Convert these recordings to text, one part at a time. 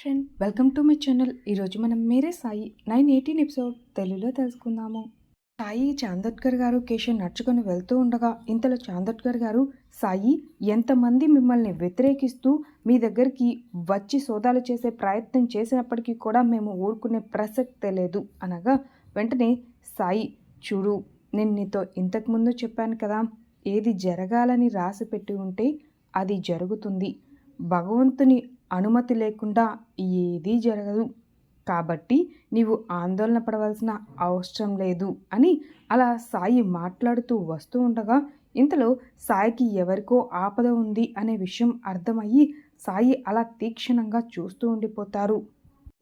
Friend welcome to my channel ఈరోజు మనం Mere Sai nine eighteen episode తెలుగులో తెలుసుకుందాము. సాయి చాందోద్కర్ గారు కేశవ్ నడుచుకొని వెళ్తూ ఉండగా ఇంతలో చాందోద్కర్ గారు సాయి ఎంతమంది మిమ్మల్ని వ్యతిరేకిస్తూ మీ దగ్గరికి వచ్చి సోదాలు చేసే ప్రయత్నం చేసినప్పటికీ కూడా మేము ఊరుకునే ప్రసక్తే లేదు. అనగా వెంటనే సాయి చూడు నేను నీతో ఇంతకుముందు చెప్పాను కదా ఏది జరగాలని రాసి పెట్టి ఉంటే అది జరుగుతుంది. భగవంతుని అనుమతి లేకుండా ఏదీ జరగదు. కాబట్టి నీవు ఆందోళన పడవలసిన అవసరం లేదు అని అలా సాయి మాట్లాడుతూ వస్తూ ఉండగా ఇంతలో సాయికి ఎవరికో ఆపద ఉంది అనే విషయం అర్థమయ్యి సాయి అలా తీక్షణంగా చూస్తూ ఉండిపోతారు.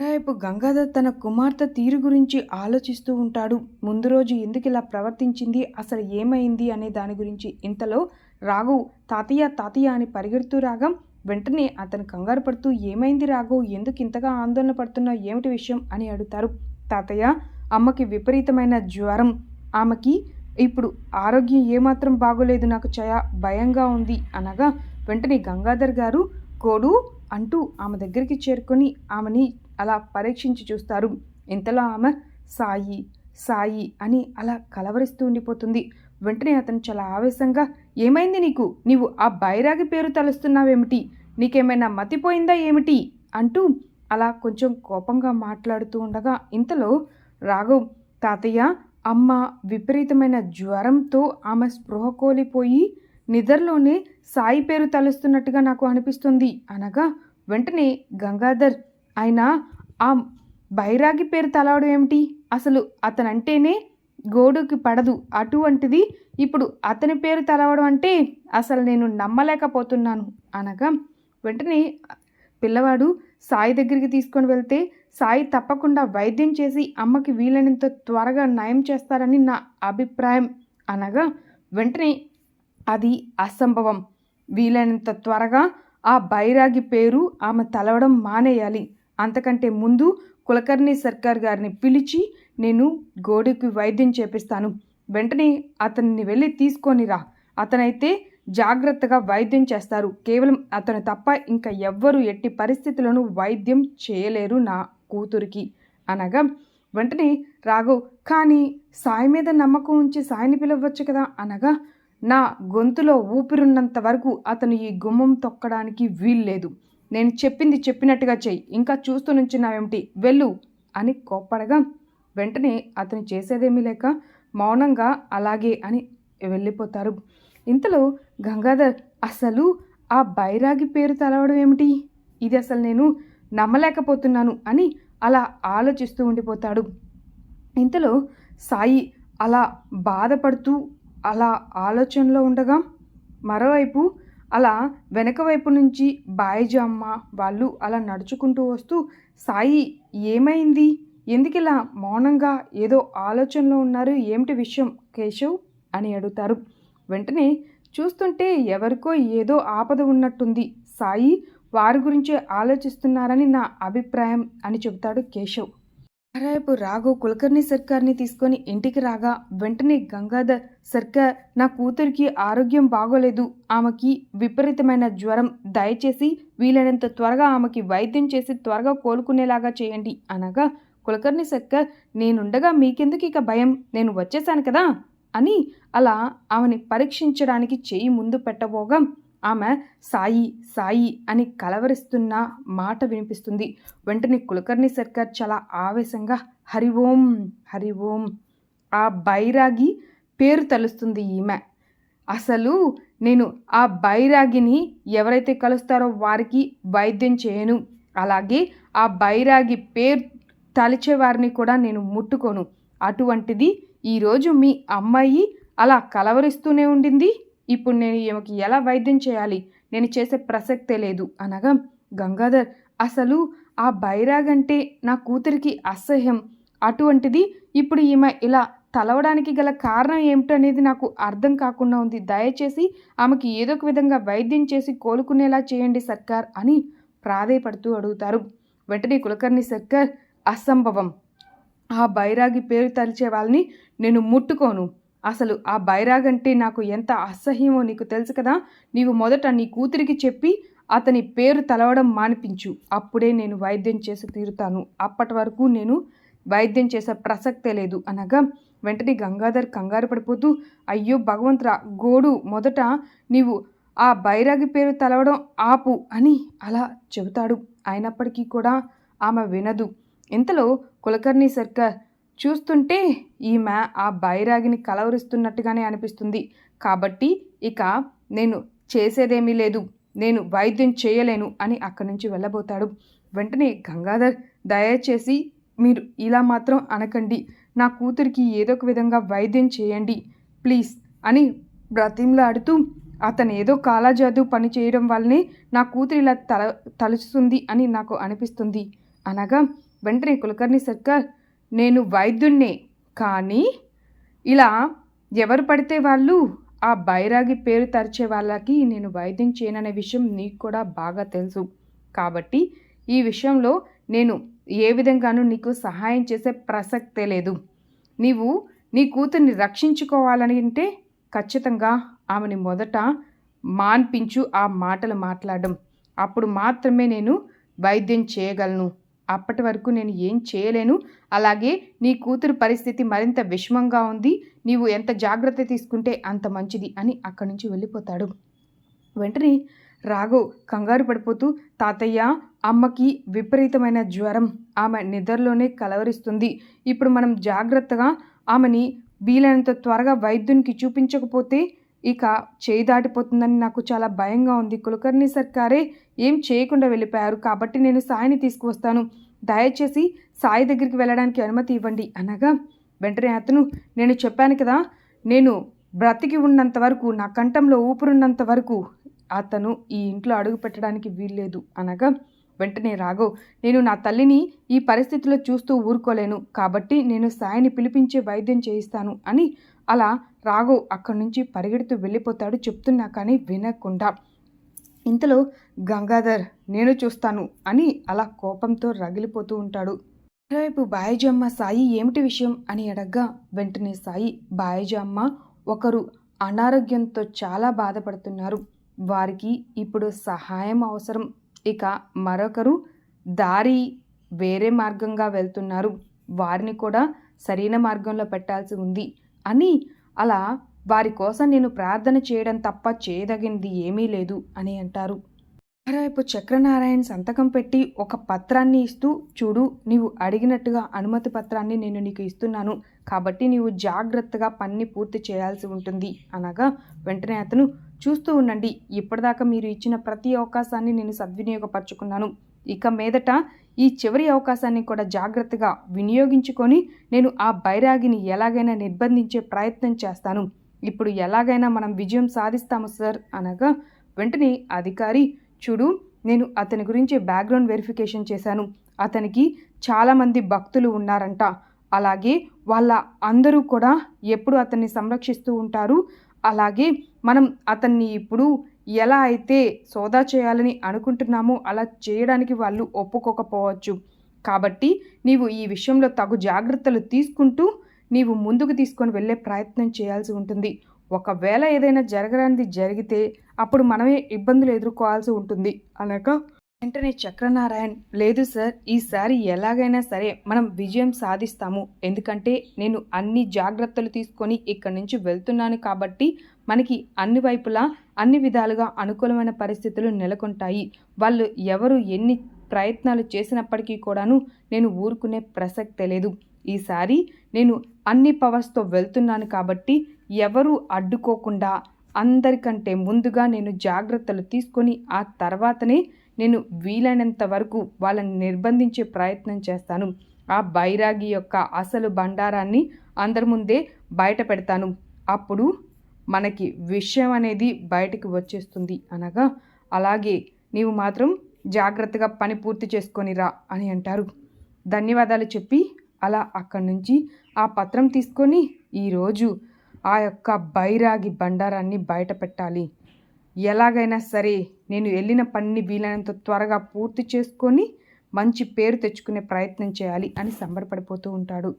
రేపు గంగాధర్ తన కుమార్తె తీరు గురించి ఆలోచిస్తూ ఉంటాడు. ముందు రోజు ఎందుకు ఇలా ప్రవర్తించింది అసలు ఏమైంది అనే దాని గురించి ఇంతలో రాఘు తాతయ్య తాతయ్య అని పరిగెడుతూ రాగం వెంటనే అతను కంగారు పడుతూ ఏమైంది రాఘు ఎందుకు ఇంతగా ఆందోళన పడుతున్నావు? ఏమిటి విషయం? అని అడుగుతారు. తాతయ్య అమ్మకి విపరీతమైన జ్వరం. ఆమెకి ఇప్పుడు ఆరోగ్యం ఏమాత్రం బాగోలేదు. నాకు చయ భయంగా ఉంది. అనగా వెంటనే గంగాధర్ గారు కోడు అంటూ ఆమె దగ్గరికి చేరుకొని ఆమెని అలా పరీక్షించి చూస్తారు. ఇంతలో ఆమె సాయి సాయి అని అలా కలవరిస్తూ ఉండిపోతుంది. వెంటనే అతను చాలా ఆవేశంగా ఏమైంది నీకు? నీవు ఆ బైరాగి పేరు తలుస్తున్నావేమిటి? నీకేమైనా మతిపోయిందా ఏమిటి? అంటూ అలా కొంచెం కోపంగా మాట్లాడుతూ ఉండగా ఇంతలో రాఘవ్ తాతయ్య అమ్మ విపరీతమైన జ్వరంతో ఆమె స్పృహ కోల్పోయి నిద్రలోనే సాయి పేరు తలుస్తున్నట్టుగా నాకు అనిపిస్తుంది అనగా వెంటనే గంగాధర్ ఆయన ఆ బైరాగి పేరు తలవడం ఏమిటి? అసలు అతనంటేనే గోడుకి పడదు. అటువంటిది ఇప్పుడు అతని పేరు తలవడం అంటే అసలు నేను నమ్మలేకపోతున్నాను అనగా వెంటనే పిల్లవాడు సాయి దగ్గరికి తీసుకొని వెళ్తే సాయి తప్పకుండా వైద్యం చేసి అమ్మకి వీలైనంత త్వరగా నయం చేస్తారని నా అభిప్రాయం అనగా వెంటనే అది అసంభవం. వీలైనంత త్వరగా ఆ బైరాగి పేరు ఆమె తలవడం మానేయాలి. అంతకంటే ముందు కులకర్ణి సర్కార్ గారిని పిలిచి నేను గోడకి వైద్యం చేపిస్తాను. వెంటనే అతన్ని వెళ్ళి తీసుకొని రా. అతనైతే జాగ్రత్తగా వైద్యం చేస్తారు. కేవలం అతను తప్ప ఇంకా ఎవ్వరూ ఎట్టి పరిస్థితులను వైద్యం చేయలేరు నా కూతురికి. అనగా వెంటనే రాఘవ్ కానీ సాయి మీద నమ్మకం ఉంచి సాయిని పిలవచ్చు కదా? అనగా నా గొంతులో ఊపిరున్నంత వరకు అతను ఈ గుమ్మం తొక్కడానికి వీల్లేదు. నేను చెప్పింది చెప్పినట్టుగా చెయ్యి. ఇంకా చూస్తూ నుంచున్నావేమిటి? వెళ్ళు అని కోప్పడగా వెంటనే అతను చేసేదేమీ లేక మౌనంగా అలాగే అని వెళ్ళిపోతారు. ఇంతలో గంగాధర్ అసలు ఆ బైరాగి పేరు తలవడం ఏమిటి? ఇది అసలు నేను నమ్మలేకపోతున్నాను అని అలా ఆలోచిస్తూ ఉండిపోతాడు. ఇంతలో సాయి అలా బాధపడుతూ అలా ఆలోచనలో ఉండగా మరోవైపు అలా వెనక వైపు నుంచి బాయిజమ్మ వాళ్ళు అలా నడుచుకుంటూ వస్తూ సాయి ఏమైంది? ఎందుకు ఇలా మౌనంగా ఏదో ఆలోచనలో ఉన్నారు? ఏమిటి విషయం కేశవ్? అని అడుగుతారు. వెంటనే చూస్తుంటే ఎవరికో ఏదో ఆపద ఉన్నట్టుంది. సాయి వారి గురించే ఆలోచిస్తున్నారని నా అభిప్రాయం అని చెబుతాడు కేశవ్. రేపు రాఘవ్ కులకర్ణి సర్కార్ని తీసుకొని ఇంటికి రాగా వెంటనే గంగాధర్ సర్కార్ నా కూతురికి ఆరోగ్యం బాగోలేదు. ఆమెకి విపరీతమైన జ్వరం. దయచేసి వీలైనంత త్వరగా ఆమెకి వైద్యం చేసి త్వరగా కోలుకునేలాగా చేయండి. అనగా కులకర్ణి సర్కార్ నేనుండగా మీకెందుకు ఇక భయం? నేను వచ్చేసాను కదా? అని అలా ఆమెని పరీక్షించడానికి చేయి ముందు పెట్టబోగా ఆమె సాయి సాయి అని కలవరిస్తున్న మాట వినిపిస్తుంది. వెంటనే కులకర్ణి సర్కార్ చాలా ఆవేశంగా హరి ఓం హరి ఓం. ఆ బైరాగి పేరు తలుస్తుంది ఈమె. అసలు నేను ఆ బైరాగిని ఎవరైతే కలుస్తారో వారికి వైద్యం చేయను. అలాగే ఆ బైరాగి పేరు తలిచే వారిని కూడా నేను ముట్టుకోను. అటువంటిది ఈరోజు మీ అమ్మాయి అలా కలవరిస్తూనే ఉండింది? ఇప్పుడు నేను ఈమెకి ఎలా వైద్యం చేయాలి? నేను చేసే ప్రసక్తే లేదు. అనగా గంగాధర్ అసలు ఆ బైరాగ్ అంటే నా కూతురికి అసహ్యం. అటువంటిది ఇప్పుడు ఈమె ఇలా తలవడానికి గల కారణం ఏమిటనేది నాకు అర్థం కాకుండా ఉంది. దయచేసి ఆమెకి ఏదో ఒక విధంగా వైద్యం చేసి కోలుకునేలా చేయండి సర్కార్ అని ప్రాధేయపడుతూ అడుగుతారు. వెంటనే కులకర్ణి సర్కార్ అసంభవం. ఆ బైరాగి పేరు తలిచే వాళ్ళని నేను ముట్టుకోను. అసలు ఆ బైరాగంటే నాకు ఎంత అసహ్యమో నీకు తెలుసు కదా? నీవు మొదట నీ కూతురికి చెప్పి అతని పేరు తలవడం మానిపించు. అప్పుడే నేను వైద్యం చేసి తీరుతాను. అప్పటి వరకు నేను వైద్యం చేసే ప్రసక్తే లేదు. అనగా వెంటనే గంగాధర్ కంగారు పడిపోతూ అయ్యో భగవంతురా గోడు మొదట నీవు ఆ బైరాగి పేరు తలవడం ఆపు అని అలా చెబుతాడు. అయినప్పటికీ కూడా ఆమె వినదు. ఇంతలో కులకర్ణి సర్కార్ చూస్తుంటే ఈమె ఆ బైరాగిని కలవరిస్తున్నట్టుగానే అనిపిస్తుంది. కాబట్టి ఇక నేను చేసేదేమీ లేదు. నేను వైద్యం చేయలేను అని అక్కడి నుంచి వెళ్ళబోతాడు. వెంటనే గంగాధర్ దయచేసి మీరు ఇలా మాత్రం అనకండి. నా కూతురికి ఏదో ఒక విధంగా వైద్యం చేయండి ప్లీజ్ అని బ్రతిమలాడుతూ అతను ఏదో కాలాజాదు పని చేయడం వల్లనే నా కూతురు ఇలా తల తలుస్తుంది అని నాకు అనిపిస్తుంది. అనగా వెంటనే కులకర్ణి సర్కార్ నేను వైద్యున్నే కానీ ఇలా ఎవరు పడితే వాళ్ళు ఆ బైరాగి పేరు తరిచే వాళ్ళకి నేను వైద్యం చేయననే విషయం నీకు కూడా బాగా తెలుసు. కాబట్టి ఈ విషయంలో నేను ఏ విధంగానూ నీకు సహాయం చేసే ప్రసక్తే లేదు. నీవు నీ కూతుర్ని రక్షించుకోవాలని అంటే ఖచ్చితంగా ఆమెని మొదట మాన్పించు ఆ మాటలు మాట్లాడడం. అప్పుడు మాత్రమే నేను వైద్యం చేయగలను. అప్పటి వరకు నేను ఏం చేయలేను. అలాగే నీ కూతురు పరిస్థితి మరింత విషమంగా ఉంది. నీవు ఎంత జాగ్రత్త తీసుకుంటే అంత మంచిది అని అక్కడి నుంచి వెళ్ళిపోతాడు. వెంటనే రాఘవ్ కంగారు పడిపోతూ తాతయ్య అమ్మకి విపరీతమైన జ్వరం. ఆమె నిద్రలోనే కలవరిస్తుంది. ఇప్పుడు మనం జాగ్రత్తగా ఆమెని వీలైనంత త్వరగా వైద్యునికి చూపించకపోతే ఇక చేయి దాటిపోతుందని నాకు చాలా భయంగా ఉంది. కులకర్ణి సర్కారే ఏం చేయకుండా వెళ్ళిపోయారు. కాబట్టి నేను సాయిని తీసుకువస్తాను. దయచేసి సాయి దగ్గరికి వెళ్ళడానికి అనుమతి ఇవ్వండి. అనగా వెంటనే అతను నేను చెప్పాను కదా నేను బ్రతికి ఉన్నంత వరకు నా కంఠంలో ఊపిరున్నంత వరకు అతను ఈ ఇంట్లో అడుగు పెట్టడానికి వీల్లేదు. అనగా వెంటనే రాఘవ్ నేను నా తల్లిని ఈ పరిస్థితిలో చూస్తూ ఊరుకోలేను. కాబట్టి నేను సాయిని పిలిపించే వైద్యం చేయిస్తాను అని అలా రాఘు అక్కడి నుంచి పరిగెడుతూ వెళ్ళిపోతాడు చెప్తున్నా కానీ వినకుండా. ఇంతలో గంగాధర్ నేను చూస్తాను అని అలా కోపంతో రగిలిపోతూ ఉంటాడు. మరోవైపు బాయజమ్మ సాయి ఏమిటి విషయం అని అడగ్గా వెంటనే సాయి బాయజమ్మ ఒకరు అనారోగ్యంతో చాలా బాధపడుతున్నారు. వారికి ఇప్పుడు సహాయం అవసరం. ఇక మరొకరు దారి వేరే మార్గంగా వెళ్తున్నారు. వారిని కూడా సరైన మార్గంలో పెట్టాల్సి ఉంది అని అలా వారి కోసం నేను ప్రార్థన చేయడం తప్ప చేయదగినది ఏమీ లేదు అని అంటారు. మరోవైపు చక్రనారాయణ సంతకం పెట్టి ఒక పత్రాన్ని ఇస్తూ చూడు నీవు అడిగినట్టుగా అనుమతి పత్రాన్ని నేను నీకు ఇస్తున్నాను. కాబట్టి నీవు జాగ్రత్తగా పనిని పూర్తి చేయాల్సి ఉంటుంది. అనగా వెంటనే అతను చూస్తూ ఉండండి. ఇప్పటిదాకా మీరు ఇచ్చిన ప్రతి అవకాశాన్ని నేను సద్వినియోగపరచుకున్నాను. ఇక మీదట ఈ చివరి అవకాశాన్ని కూడా జాగ్రత్తగా వినియోగించుకొని నేను ఆ బైరాగిని ఎలాగైనా నిర్బంధించే ప్రయత్నం చేస్తాను. ఇప్పుడు ఎలాగైనా మనం విజయం సాధిస్తాము సార్ అనగా వెంటనే అధికారి చూడు నేను అతని గురించి బ్యాక్గ్రౌండ్ వెరిఫికేషన్ చేశాను. అతనికి చాలామంది భక్తులు ఉన్నారంట. అలాగే వాళ్ళ అందరూ కూడా ఎప్పుడు అతన్ని సంరక్షిస్తూ ఉంటారు. అలాగే మనం అతన్ని ఇప్పుడు ఎలా అయితే సోదా చేయాలని అనుకుంటున్నామో అలా చేయడానికి వాళ్ళు ఒప్పుకోకపోవచ్చు. కాబట్టి నీవు ఈ విషయంలో తగు జాగ్రత్తలు తీసుకుంటూ నీవు ముందుకు తీసుకొని వెళ్ళే ప్రయత్నం చేయాల్సి ఉంటుంది. ఒకవేళ ఏదైనా జరగడానికి జరిగితే అప్పుడు మనమే ఇబ్బందులు ఎదుర్కోవాల్సి ఉంటుంది. అనగా వెంటనే చక్రనారాయణ్ లేదు సార్ ఈసారి ఎలాగైనా సరే మనం విజయం సాధిస్తాము. ఎందుకంటే నేను అన్ని జాగ్రత్తలు తీసుకొని ఇక్కడి నుంచి వెళ్తున్నాను కాబట్టి మనకి అన్ని వైపులా అన్ని విధాలుగా అనుకూలమైన పరిస్థితులు నెలకొంటాయి. వాళ్ళు ఎవరు ఎన్ని ప్రయత్నాలు చేసినప్పటికీ కూడాను నేను ఊరుకునే ప్రసక్తే లేదు. ఈసారి నేను అన్ని పవర్స్తో వెళ్తున్నాను కాబట్టి ఎవరు అడ్డుకోకుండా అందరికంటే ముందుగా నేను జాగ్రత్తలు తీసుకొని ఆ తర్వాతనే నేను వీలైనంత వరకు వాళ్ళని నిర్బంధించే ప్రయత్నం చేస్తాను. ఆ బైరాగి యొక్క అసలు బండారాన్ని అందరి ముందే బయట పెడతాను. అప్పుడు మనకి విషయం అనేది బయటికి వచ్చేస్తుంది అనగా అలాగే నీవు మాత్రం జాగ్రత్తగా పని పూర్తి చేసుకొని రా అని అంటారు. ధన్యవాదాలు చెప్పి అలా అక్కడి నుంచి ఆ పత్రం తీసుకొని ఈరోజు ఆ యొక్క బైరాగి బండారాన్ని బయట పెట్టాలి. ఎలాగైనా సరే నేను వెళ్ళిన పనిని వీలైనంత త్వరగా పూర్తి చేసుకొని మంచి పేరు తెచ్చుకునే ప్రయత్నం చేయాలి అని సంబరపడిపోతూ ఉంటాడు.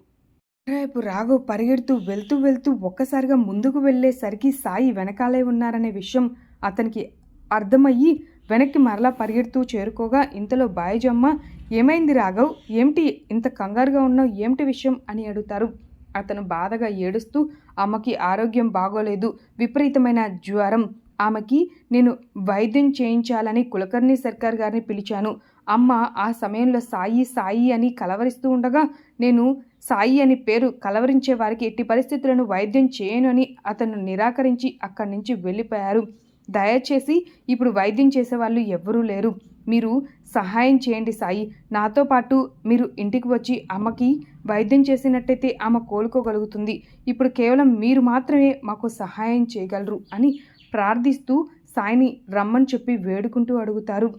రేపు రాఘవ్ పరిగెడుతూ వెళ్తూ వెళ్తూ ఒక్కసారిగా ముందుకు వెళ్ళేసరికి సాయి వెనకాలే ఉన్నారనే విషయం అతనికి అర్థమయ్యి వెనక్కి మరలా పరిగెడుతూ చేరుకోగా ఇంతలో బాయిజమ్మ ఏమైంది రాఘవ్? ఏమిటి ఇంత కంగారుగా ఉన్నావు? ఏమిటి విషయం? అని అడుగుతారు. అతను బాధగా ఏడుస్తూ అమ్మకి ఆరోగ్యం బాగోలేదు. విపరీతమైన జ్వరం. ఆమెకి నేను వైద్యం చేయించాలని కులకర్ణి సర్కార్ గారిని పిలిచాను. అమ్మ ఆ సమయంలో సాయి సాయి అని కలవరిస్తూ ఉండగా నేను సాయి అని పేరు కలవరించే వారికి ఎట్టి పరిస్థితులను వైద్యం చేయను అని అతను నిరాకరించి అక్కడి నుంచి వెళ్ళిపోయారు. దయచేసి ఇప్పుడు వైద్యం చేసేవాళ్ళు ఎవ్వరూ లేరు. మీరు సహాయం చేయండి సాయి. నాతో పాటు మీరు ఇంటికి వచ్చి అమ్మకి వైద్యం చేసినట్టయితే ఆమె కోలుకోగలుగుతుంది. ఇప్పుడు కేవలం మీరు మాత్రమే మాకు సహాయం చేయగలరు అని ప్రార్థిస్తూ సాయిని రమ్మని చెప్పి వేడుకుంటూ అడుగుతారు.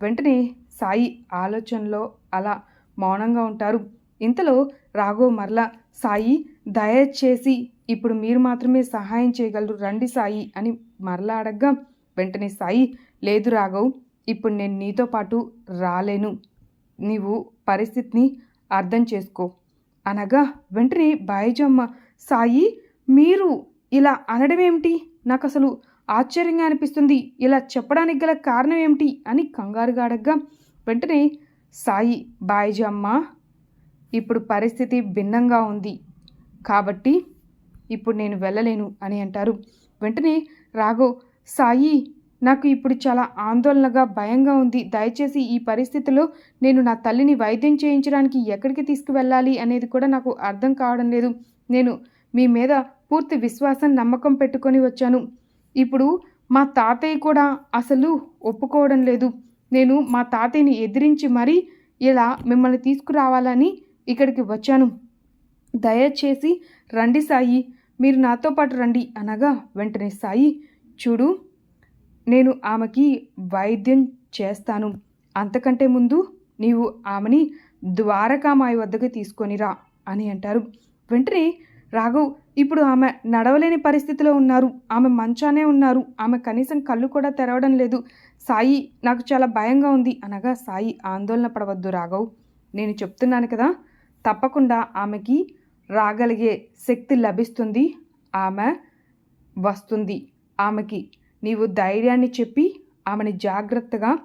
వెంటనే సాయి ఆలోచనలో అలా మౌనంగా ఉంటారు. ఇంతలో రాఘవ్ మరలా సాయి దయచేసి ఇప్పుడు మీరు మాత్రమే సహాయం చేయగలరు రండి సాయి అని మరలా అడగ్గా వెంటనే సాయి లేదు రాఘవ్ ఇప్పుడు నేను నీతో పాటు రాలేను. నీవు పరిస్థితిని అర్థం చేసుకో అనగా వెంటనే బాయిజమ్మ సాయి మీరు ఇలా అనడం ఏమిటి నాకు అసలు ఆశ్చర్యంగా అనిపిస్తుంది. ఇలా చెప్పడానికి గల కారణం ఏమిటి అని కంగారుగా అడగ్గా వెంటనే సాయి బాయిజమ్మ ఇప్పుడు పరిస్థితి భిన్నంగా ఉంది. కాబట్టి ఇప్పుడు నేను వెళ్ళలేను అని అంటారు. వెంటనే రాఘవ్ సాయి నాకు ఇప్పుడు చాలా ఆందోళనగా భయంగా ఉంది. దయచేసి ఈ పరిస్థితిలో నేను నా తల్లిని వైద్యం చేయించడానికి ఎక్కడికి తీసుకువెళ్ళాలి అనేది కూడా నాకు అర్థం కావడం లేదు. నేను మీ మీద పూర్తి విశ్వాసం నమ్మకం పెట్టుకొని వచ్చాను. ఇప్పుడు మా తాతయ్య కూడా అసలు ఒప్పుకోవడం లేదు. నేను మా తాతయ్యని ఎదిరించి మరీ ఇలా మిమ్మల్ని తీసుకురావాలని ఇక్కడికి వచ్చాను. దయచేసి రండి సాయి. మీరు నాతో పాటు రండి అనగా వెంటనే సాయి. చూడు నేను ఆమెకి వైద్యం చేస్తాను. అంతకంటే ముందు నీవు ఆమెని ద్వారకామాయి వద్దకు తీసుకొనిరా అని అంటారు. వెంటనే రాఘవ్ ఇప్పుడు ఆమె నడవలేని పరిస్థితిలో ఉన్నారు. ఆమె మంచానే ఉన్నారు. ఆమె కనీసం కళ్ళు కూడా తెరవడం లేదు. సాయి నాకు చాలా భయంగా ఉంది. అనగా సాయి ఆందోళన పడవద్దు రాఘవ్. నేను చెప్తున్నాను కదా తప్పకుండా ఆమెకి రాగలిగే శక్తి లభిస్తుంది. ఆమె వస్తుంది. ఆమెకి నీవు ధైర్యాన్ని చెప్పి ఆమెని జాగ్రత్తగా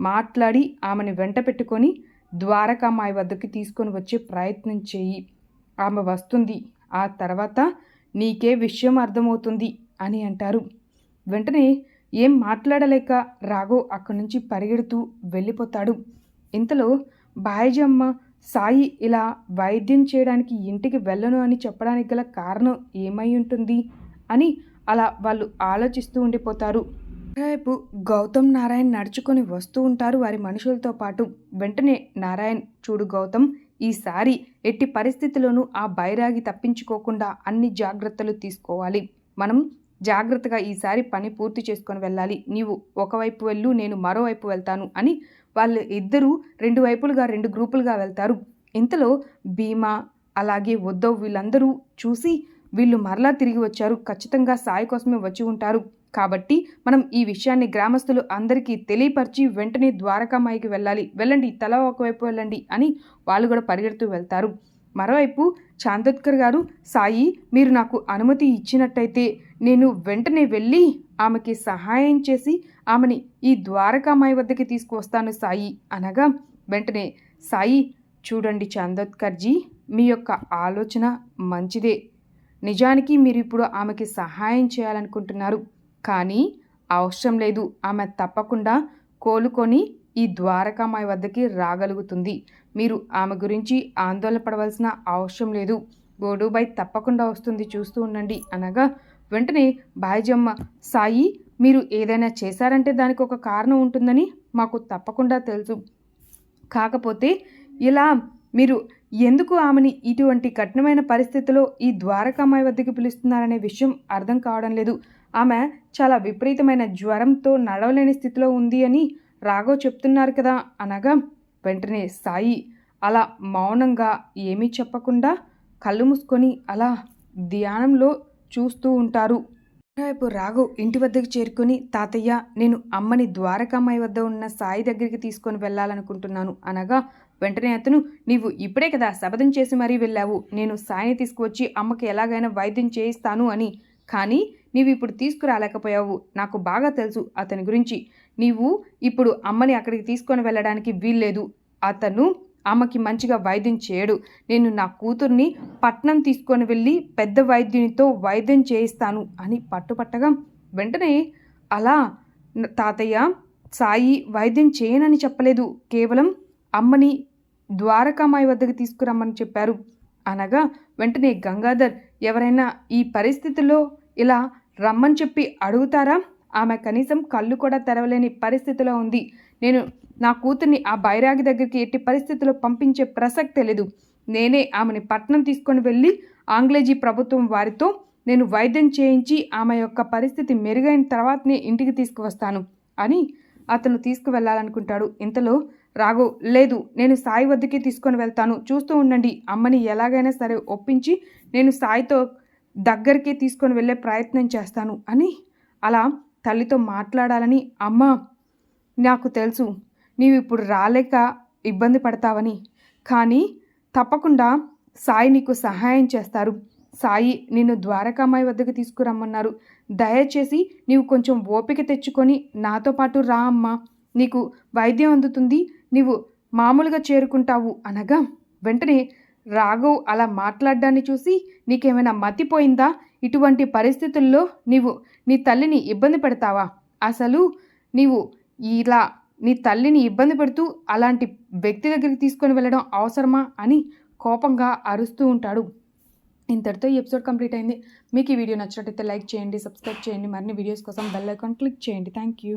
మాట్లాడి ఆమెను వెంట పెట్టుకొని ద్వారకామాయి వద్దకు తీసుకొని వచ్చే ప్రయత్నం చేయి. ఆమె వస్తుంది. ఆ తర్వాత నీకే విషయం అర్థమవుతుంది అని అంటారు. వెంటనే ఏం మాట్లాడలేక రాఘో అక్కడి నుంచి పరిగెడుతూ వెళ్ళిపోతాడు. ఇంతలో బాయజమ్మ సాయి ఇలా వైద్యం చేయడానికి ఇంటికి వెళ్ళను అని చెప్పడానికి గల కారణం ఏమై ఉంటుంది అని అలా వాళ్ళు ఆలోచిస్తూ ఉండిపోతారు. రేపు గౌతమ్ నారాయణ్ నడుచుకొని వస్తూ ఉంటారు వారి మనుషులతో పాటు. వెంటనే నారాయణ్ చూడు గౌతమ్ ఈసారి ఎట్టి పరిస్థితిలోనూ ఆ బైరాగి తప్పించుకోకుండా అన్ని జాగ్రత్తలు తీసుకోవాలి. మనం జాగ్రత్తగా ఈసారి పని పూర్తి చేసుకొని వెళ్ళాలి. నీవు ఒకవైపు వెళ్ళు నేను మరోవైపు వెళ్తాను అని వాళ్ళు ఇద్దరూ రెండు వైపులుగా రెండు గ్రూపులుగా వెళ్తారు. ఇంతలో భీమా అలాగే ఉద్దవ్ వీళ్ళందరూ చూసి వీళ్ళు మరలా తిరిగి వచ్చారు. ఖచ్చితంగా సాయి కోసమే వచ్చి ఉంటారు. కాబట్టి మనం ఈ విషయాన్ని గ్రామస్తులు అందరికీ తెలియపరిచి వెంటనే ద్వారకామాయికి వెళ్ళాలి. వెళ్ళండి తల ఒకవైపు వెళ్ళండి అని వాళ్ళు కూడా పరిగెడుతూ వెళ్తారు. మరోవైపు చాందోద్కర్ గారు సాయి మీరు నాకు అనుమతి ఇచ్చినట్టయితే నేను వెంటనే వెళ్ళి ఆమెకి సహాయం చేసి ఆమెని ఈ ద్వారకామాయి వద్దకి తీసుకువస్తాను సాయి అనగా వెంటనే సాయి చూడండి చాందోద్కర్జీ మీ యొక్క ఆలోచన మంచిదే. నిజానికి మీరు ఇప్పుడు ఆమెకి సహాయం చేయాలనుకుంటున్నారు. కానీ అవసరం లేదు. ఆమె తప్పకుండా కోలుకొని ఈ ద్వారకామాయి వద్దకి రాగలుగుతుంది. మీరు ఆమె గురించి ఆందోళన పడవలసిన అవసరం లేదు. గోడుబాయ్ తప్పకుండా వస్తుంది. చూస్తూ ఉండండి అనగా వెంటనే బాయిజమ్మ సాయి మీరు ఏదైనా చేశారంటే దానికి ఒక కారణం ఉంటుందని మాకు తప్పకుండా తెలుసు. కాకపోతే ఇలా మీరు ఎందుకు ఆమెని ఇటువంటి కఠినమైన పరిస్థితిలో ఈ ద్వారకామాయి వద్దకు పిలుస్తున్నారనే విషయం అర్థం కావడం లేదు. ఆమె చాలా విపరీతమైన జ్వరంతో నడవలేని స్థితిలో ఉంది అని రాఘవ్ చెప్తున్నారు కదా అనగా వెంటనే సాయి అలా మౌనంగా ఏమీ చెప్పకుండా కళ్ళు మూసుకొని అలా ధ్యానంలో చూస్తూ ఉంటారు. వైపు రాఘవ్ ఇంటి వద్దకు చేరుకొని తాతయ్య నేను అమ్మని ద్వారకామ్మాయి వద్ద ఉన్న సాయి దగ్గరికి తీసుకొని వెళ్ళాలనుకుంటున్నాను అనగా వెంటనే అతను నీవు ఇప్పుడే కదా శపథం చేసి మరీ వెళ్ళావు. నేను సాయిని తీసుకువచ్చి అమ్మకి ఎలాగైనా వైద్యం చేయిస్తాను అని. కానీ నీవు ఇప్పుడు తీసుకురాలేకపోయావు. నాకు బాగా తెలుసు అతని గురించి. నీవు ఇప్పుడు అమ్మని అక్కడికి తీసుకొని వెళ్ళడానికి వీల్లేదు. అతను అమ్మకి మంచిగా వైద్యం చేయడు. నేను నా కూతుర్ని పట్నం తీసుకొని వెళ్ళి పెద్ద వైద్యునితో వైద్యం చేయిస్తాను అని పట్టుపట్టగా వెంటనే అలా తాతయ్య సాయి వైద్యం చేయనని చెప్పలేదు. కేవలం అమ్మని ద్వారకామాయి వద్దకు తీసుకురమ్మని చెప్పారు. అనగా వెంటనే గంగాధర్ ఎవరైనా ఈ పరిస్థితిలో ఇలా రమ్మని చెప్పి అడుగుతారా? ఆమె కనీసం కళ్ళు కూడా తెరవలేని పరిస్థితిలో ఉంది. నేను నా కూతుర్ని ఆ బైరాగి దగ్గరికి ఎట్టి పరిస్థితిలో పంపించే ప్రసక్తే లేదు. నేనే ఆమెని పట్నం తీసుకొని వెళ్ళి ఆంగ్లేజీ ప్రభుత్వం వారితో నేను వైద్యం చేయించి ఆమె యొక్క పరిస్థితి మెరుగైన తర్వాతనే ఇంటికి తీసుకువస్తాను అని అతను తీసుకువెళ్ళాలనుకుంటాడు. ఇంతలో రాఘవ్ లేదు నేను సాయి వద్దకే తీసుకొని వెళ్తాను. చూస్తూ ఉండండి. అమ్మని ఎలాగైనా సరే ఒప్పించి నేను సాయితో దగ్గరికి తీసుకొని వెళ్ళే ప్రయత్నం చేస్తాను అని అలా తల్లితో మాట్లాడాలని అమ్మ నాకు తెలుసు. నీవు ఇప్పుడు రాలేక ఇబ్బంది పడతావని. కానీ తప్పకుండా సాయి నీకు సహాయం చేస్తారు. సాయి నిన్ను ద్వారకామాయి వద్దకు తీసుకురమ్మన్నారు. దయచేసి నీవు కొంచెం ఓపిక తెచ్చుకొని నాతో పాటు రా అమ్మా. నీకు వైద్యం అందుతుంది. నీవు మామూలుగా చేరుకుంటావు అనగా వెంటనే రాఘవ్ అలా మాట్లాడడాన్ని చూసి నీకేమైనా మతిపోయిందా? ఇటువంటి పరిస్థితుల్లో నీవు నీ తల్లిని ఇబ్బంది పెడతావా? అసలు నీవు ఇలా నీ తల్లిని ఇబ్బంది పెడుతూ అలాంటి వ్యక్తి దగ్గరికి తీసుకొని వెళ్ళడం అవసరమా? అని కోపంగా అరుస్తూ ఉంటాడు. ఇంతటితో ఈ ఎపిసోడ్ కంప్లీట్ అయింది. మీకు ఈ వీడియో నచ్చినట్టయితే లైక్ చేయండి సబ్స్క్రైబ్ చేయండి. మరిన్ని వీడియోస్ కోసం బెల్ ఐకాన్ క్లిక్ చేయండి. Thank you.